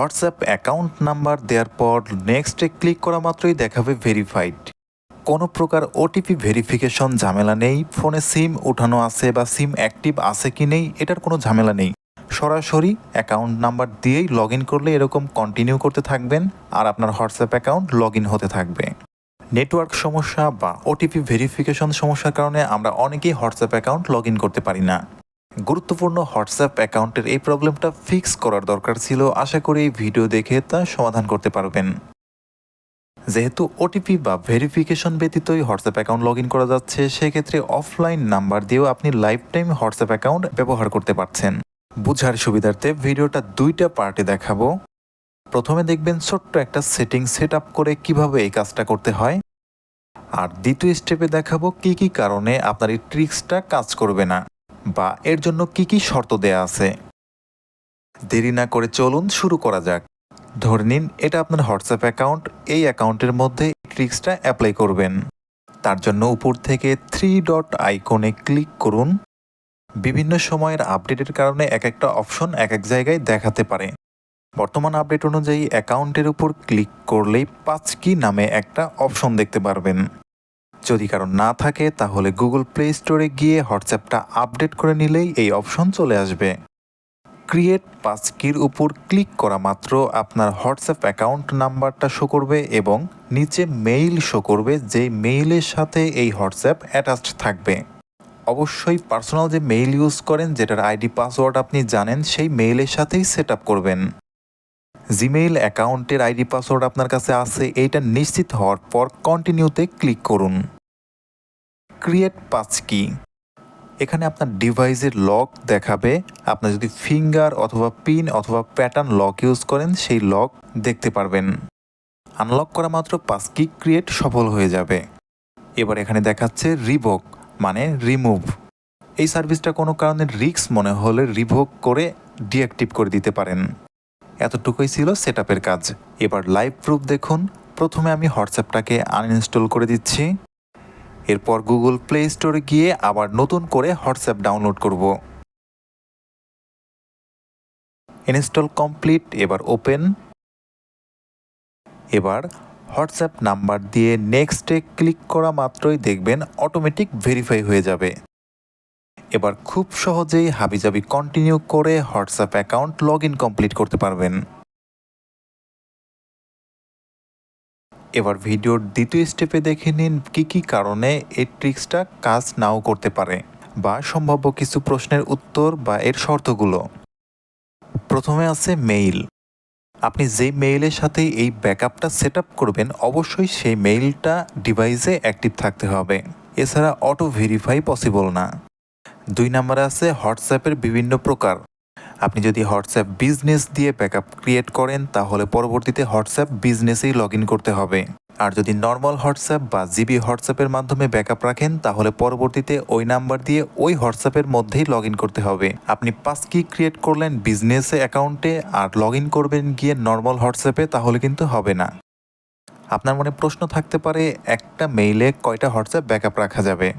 WhatsApp account number দেওয়ার পর নেক্সটে ক্লিক করা মাত্রই দেখাবে ভেরিফাইড। কোনো প্রকার ওটিপি ভেরিফিকেশন ঝামেলা নেই, ফোনে সিম উঠানো আছে বা সিম অ্যাক্টিভ আছে কি নেই, এটার কোনো ঝামেলা নেই। সরাসরি অ্যাকাউন্ট নাম্বার দিয়েই লগ করলে এরকম কন্টিনিউ করতে থাকবেন আর আপনার হোয়াটসঅ্যাপ অ্যাকাউন্ট লগ হতে থাকবে। নেটওয়ার্ক সমস্যা বা ওটিপি ভেরিফিকেশন সমস্যার কারণে আমরা অনেকেই হোয়াটসঅ্যাপ অ্যাকাউন্ট লগ করতে পারি না। গুরুত্বপূর্ণ হোয়াটসঅ্যাপ অ্যাকাউন্টের এই প্রবলেমটা ফিক্স করার দরকার ছিল। আশা করি এই ভিডিও দেখে তা সমাধান করতে পারবেন। যেহেতু ওটিপি বা ভেরিফিকেশন ব্যতীতই হোয়াটসঅ্যাপ অ্যাকাউন্ট লগ করা যাচ্ছে, সেক্ষেত্রে অফলাইন নাম্বার দিয়েও আপনি লাইফ টাইম হোয়াটসঅ্যাপ অ্যাকাউন্ট ব্যবহার করতে পারছেন। বুঝার সুবিধার্থে ভিডিওটা দুইটা পার্টে দেখাবো। প্রথমে দেখবেন ছোট্ট একটা সেটিং সেট আপ করে কীভাবে এই কাজটা করতে হয়। আর দ্বিতীয় স্টেপে দেখাবো কি কি কারণে আপনার এই ট্রিক্সটা কাজ করবে না। বা এর জন্য কি কি শর্ত দেয়া আছে? দেরি না করে চলুন শুরু করা যাক। ধরে নিন, এটা আপনার হোয়াটসঅ্যাপ অ্যাকাউন্ট। এই অ্যাকাউন্টের মধ্যে ট্রিক্সটা অ্যাপ্লাই করবেন। তার জন্য উপর থেকে থ্রি ডট আইকনে ক্লিক করুন। বিভিন্ন সময়ের আপডেটের কারণে এক একটা অপশন এক এক জায়গায় দেখাতে পারে। বর্তমান আপডেট অনুযায়ী অ্যাকাউন্টের উপর ক্লিক করলেই পাঁচ কি নামে একটা অপশন দেখতে পারবেন। যদি কারও না থাকে, তাহলে গুগল প্লে স্টোরে গিয়ে হোয়াটসঅ্যাপটা আপডেট করে নিলেই এই অপশন চলে আসবে। ক্রিয়েট পাসকির উপর ক্লিক করা মাত্র আপনার হোয়াটসঅ্যাপ অ্যাকাউন্ট নাম্বারটা শো করবে এবং নিচে মেইল শো করবে যে মেইলের সাথে এই হোয়াটসঅ্যাপ অ্যাটাচড থাকবে। অবশ্যই পার্সোনাল যে মেইল ইউজ করেন, যেটার আইডি, পাসওয়ার্ড আপনি জানেন, সেই মেইলের সাথেই সেট আপ করবেন। জিমেইল অ্যাকাউন্টের আইডি, পাসওয়ার্ড আপনার কাছে আছে, এইটা নিশ্চিত হওয়ার পর কন্টিনিউতে ক্লিক করুন। ক্রিয়েট পাঁচ কি এখানে আপনার ডিভাইসের লক দেখাবে। আপনার যদি ফিঙ্গার অথবা পিন অথবা প্যাটার্ন লক ইউজ করেন, সেই লক দেখতে পারবেন। আনলক করা মাত্র পাঁচ কি ক্রিয়েট সফল হয়ে যাবে। এবার এখানে দেখাচ্ছে রিভোক মানে রিমুভ এই সার্ভিসটা কোনো কারণে রিক্স মনে হলে রিভোক করে ডিঅ্যাক্টিভ করে দিতে পারেন। এতটুকুই ছিল সেট কাজ। এবার লাইভ প্রুফ দেখুন। প্রথমে আমি হোয়াটসঅ্যাপটাকে আনইনস্টল করে দিচ্ছি। এরপর গুগল প্লে স্টোরে গিয়ে আবার নতুন করে হোয়াটসঅ্যাপ ডাউনলোড করব। ইনস্টল কমপ্লিট এবার ওপেন এবার হোয়াটসঅ্যাপ নাম্বার দিয়ে নেক্সটে ক্লিক করা মাত্রই দেখবেন অটোমেটিক ভেরিফাই হয়ে যাবে। এবার খুব সহজেই হাবিজাবি কন্টিনিউ করে WhatsApp account log in complete করতে পারবেন। এবার ভিডিওর দ্বিতীয় স্টেপে দেখে নিন কি কি কারণে এই ট্রিক্সটা কাজ নাও করতে পারে বা সম্ভাব্য কিছু প্রশ্নের উত্তর বা এর শর্তগুলো। প্রথমে আছে মেইল আপনি যে মেইলের সাথে এই ব্যাকআপটা সেট করবেন, অবশ্যই সেই মেইলটা ডিভাইসে অ্যাক্টিভ থাকতে হবে। এছাড়া অটো ভেরিফাই পসিবল না। দুই নম্বরে আছে হোয়াটসঅ্যাপের বিভিন্ন প্রকার। আপনি যদি হোয়াটসঅ্যাপ বিজনেস দিয়ে ব্যাকআপ ক্রিয়েট করেন, তাহলে পরবর্তীতে হোয়াটসঅ্যাপ বিজনেসেই লগ করতে হবে। আর যদি নর্মাল হোয়াটসঅ্যাপ বা জিবি হোয়াটসঅ্যাপের মাধ্যমে ব্যাকআপ রাখেন, তাহলে পরবর্তীতে ওই নাম্বার দিয়ে ওই হোয়াটসঅ্যাপের মধ্যেই লগ করতে হবে। আপনি পাস কি ক্রিয়েট করলেন বিজনেস, অ্যাকাউন্টে, আর লগ করবেন গিয়ে নর্মাল হোয়াটসঅ্যাপে, তাহলে কিন্তু হবে না। আপনার মনে প্রশ্ন থাকতে পারে, একটা মেইলে কয়টা হোয়াটসঅ্যাপ ব্যাকআপ রাখা যাবে?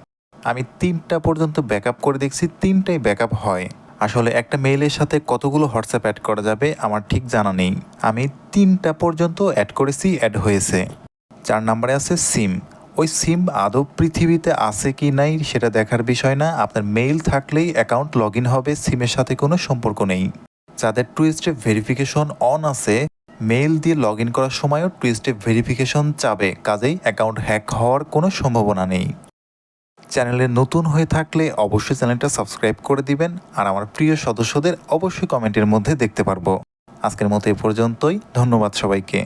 আমি তিনটা পর্যন্ত ব্যাকআপ করে দেখছি, তিনটাই ব্যাকআপ হয়। আসলে একটা মেইলের সাথে কতগুলো হোয়াটসঅ্যাপ অ্যাড করা যাবে আমার ঠিক জানা নেই। আমি তিনটা পর্যন্ত অ্যাড করেছি অ্যাড হয়েছে। চার নম্বরে আছে সিম ওই সিম আদৌ পৃথিবীতে আছে কি নাই সেটা দেখার বিষয় না। আপনার মেইল থাকলেই অ্যাকাউন্ট লগ হবে সিমের সাথে কোনো সম্পর্ক নেই। যাদের টু স্টেপ ভেরিফিকেশন অন আছে মেইল দিয়ে লগ ইন করার সময়ও টু স্টেপ ভেরিফিকেশন চাবে। কাজেই অ্যাকাউন্ট হ্যাক হওয়ার কোনো সম্ভাবনা নেই। চ্যানেলে নতুন হয়ে থাকলে অবশ্যই চ্যানেলটা সাবস্ক্রাইব করে দিবেন আর আমার প্রিয় সদস্যদের অবশ্যই কমেন্টের মধ্যে দেখতে পারব। আজকের মতো এ পর্যন্তই। ধন্যবাদ সবাইকে।